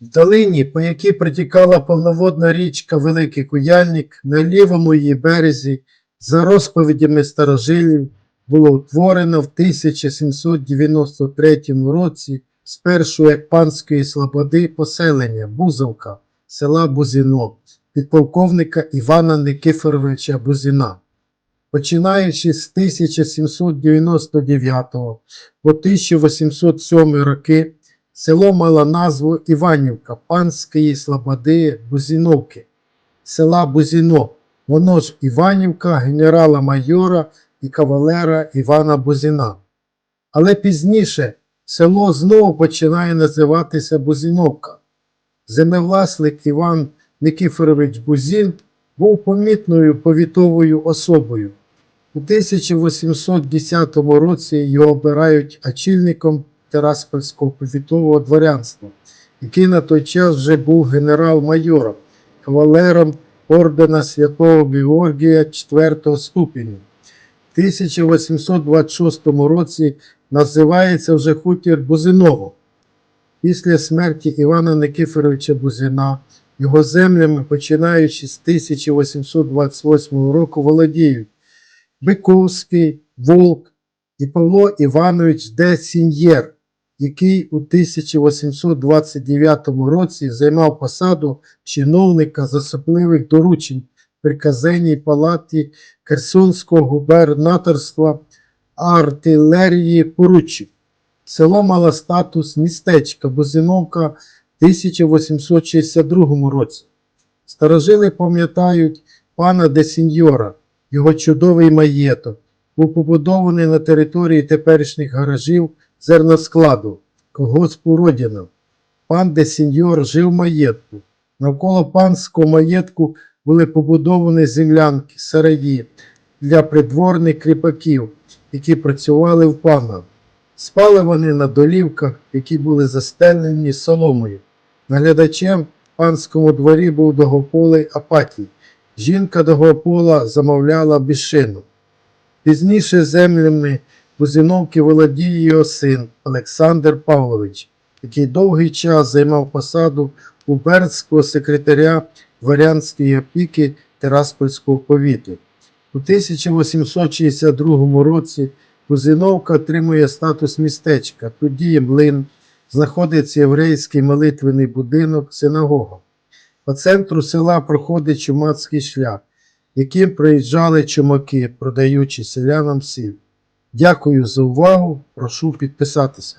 В долині, по якій протікала повноводна річка Великий Куяльник, на лівому її березі, за розповідями старожилів, було утворено в 1793 році з першої панської слободи поселення Бузовка села Бузино підполковника Івана Никифоровича Бузина. Починаючи з 1799 по 1807 роки, село мало назву Іванівка панської слободи Бузіновки, села Бузіно, воно ж Іванівка генерала-майора і кавалера Івана Бузіна. Але пізніше село знову починає називатися Бузіновка. Землевласник Іван Никифорович Бузін був помітною повітовою особою. У 1810 році його обирають очільником Тераспольського повітового дворянства, який на той час вже був генерал-майором, кавалером ордена Святого Георгія IV ступеню. В 1826 році називається вже хутір Бузиново. Після смерті Івана Никифоровича Бузина його землями, починаючи з 1828 року, володіють Биковський, Волк і Павло Іванович де Сіньєр, який у 1829 році займав посаду чиновника з особливих доручень при казенній палаті Херсонського губернаторства артилерії поручів. Село мало статус містечка Бузиновка в 1862 році. Старожили пам'ятають пана де Сіньора, його чудовий маєток, був побудований на території теперішніх гаражів зерноскладу, колгоспу Родіна. Пан де Сіньор жив маєтку. Навколо панського маєтку були побудовані землянки, сараї для придворних кріпаків, які працювали в пана. Спали вони на долівках, які були застелені соломою. Наглядачем в панському дворі був довгополий Апатій. Жінка довгопола замовляла бішину. Пізніше землями Бузиновки володіє його син Олександр Павлович, який довгий час займав посаду губернського секретаря дворянської опіки Тераспольського повіту. У 1862 році Бузиновка отримує статус містечка. Тут діє млин, знаходиться єврейський молитвений будинок, синагога. По центру села проходить чумацький шлях, яким проїжджали чумаки, продаючи селянам сіль. Дякую за увагу. Прошу підписатися.